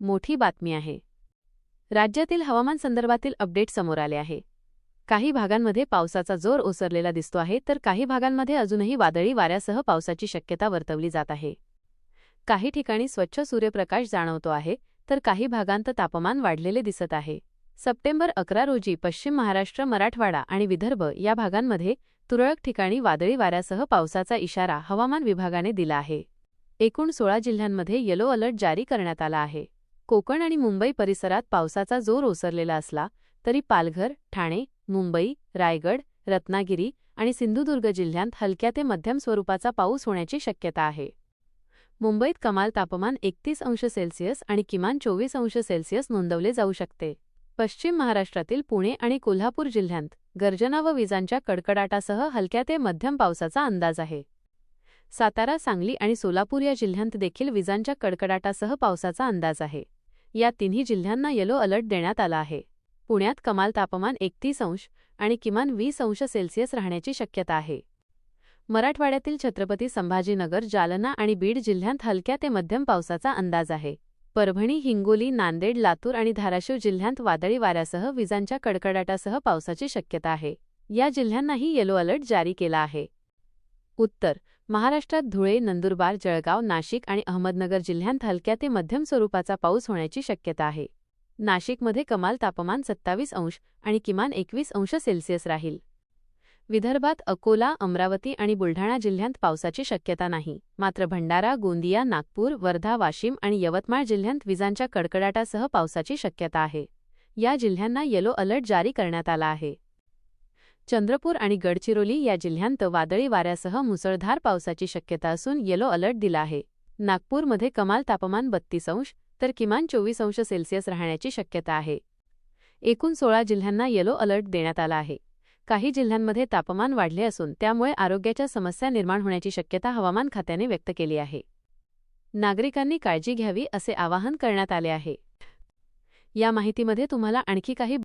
मोठी बातमी आहे. राज्यातील हवामान संदर्भातील अपडेट समोर आले आहे. काही भागांमध्ये पावसाचा जोर ओसरलेला दिसतो आहे तर काही भागांमध्ये अजूनही वादळी वाऱ्यासह पावसाची शक्यता वर्तवली जात आहे. काही ठिकाणी स्वच्छ सूर्यप्रकाश जाणवतो आहे तर काही भागांत तापमान वाढलेले दिसत आहे. सप्टेंबर अकरा रोजी पश्चिम महाराष्ट्र मराठवाडा आणि विदर्भ या भागांमध्ये तुरळक ठिकाणी वादळी वाऱ्यासह पावसाचा इशारा हवामान विभागाने दिला आहे. एकूण सोळा जिल्ह्यांमध्ये येलो अलर्ट जारी करण्यात आला आहे. कोकण आणि मुंबई परिसरात पावसाचा जोर ओसरलेला असला तरी पालघर ठाणे मुंबई रायगड रत्नागिरी आणि सिंधुदुर्ग जिल्ह्यांत हलक्या ते मध्यम स्वरूपाचा पाऊस होण्याची शक्यता आहे. मुंबईत कमाल तापमान एकतीस अंश सेल्सिअस आणि किमान चोवीस अंश सेल्सिअस नोंदवले जाऊ शकते. पश्चिम महाराष्ट्रातील पुणे आणि कोल्हापूर जिल्ह्यांत गर्जना व विजांच्या कडकडाटासह हलक्या ते मध्यम पावसाचा अंदाज आहे. सातारा सांगली आणि सोलापूर या जिल्ह्यांत देखील विजांच्या कडकडाटासह पावसाचा अंदाज आहे. या तिन्ही जिल्ह्यांना येलो अलर्ट देण्यात आला आहे. पुण्यात कमाल तापमान एकतीस अंश आणि किमान वीस अंश सेल्सिअस राहण्याची शक्यता आहे. मराठवाड्यातील छत्रपती संभाजीनगर जालना आणि बीड जिल्ह्यांत हलक्या ते मध्यम पावसाचा अंदाज आहे. परभणी हिंगोली नांदेड लातूर आणि धाराशिव जिल्ह्यांत वादळी वाऱ्यासह विजांच्या कडकडाटासह पावसाची शक्यता आहे. या जिल्ह्यांनाही येलो अलर्ट जारी केला आहे. उत्तर महाराष्ट्रात धुळे नंदुरबार जळगाव नाशिक आणि अहमदनगर जिल्ह्यांत हलक्या ते मध्यम स्वरूपाचा पाऊस होण्याची शक्यता आहे. नाशिकमध्ये कमाल तापमान सत्तावीस अंश आणि किमान एकवीस अंश सेल्सिअस राहील. विदर्भात अकोला अमरावती आणि बुलढाणा जिल्ह्यांत पावसाची शक्यता नाही. मात्र भंडारा गोंदिया नागपूर वर्धा वाशिम आणि यवतमाळ जिल्ह्यांत विजांच्या कडकडाटासह पावसाची शक्यता आहे. या जिल्ह्यांना येलो अलर्ट जारी करण्यात आला आहे. चंद्रपूर आणि गडचिरोली या जिल्ह्यांत वादळी वाऱ्यासह मुसळधार पावसाची शक्यता असून येलो अलर्ट दिला आहे. नागपूरमध्ये कमाल तापमान बत्तीस अंश तर किमान चोवीस अंश सेल्सिअस राहण्याची शक्यता आहे. एकूण सोळा जिल्ह्यांना येलो अलर्ट देण्यात आला आहे. काही जिल्ह्यांमध्ये तापमान वाढले असून त्यामुळे आरोग्याच्या समस्या निर्माण होण्याची शक्यता हवामान खात्याने व्यक्त केली आहे. नागरिकांनी काळजी घ्यावी असे आवाहन करण्यात आले आहे. या माहितीमध्ये तुम्हाला आणखी काही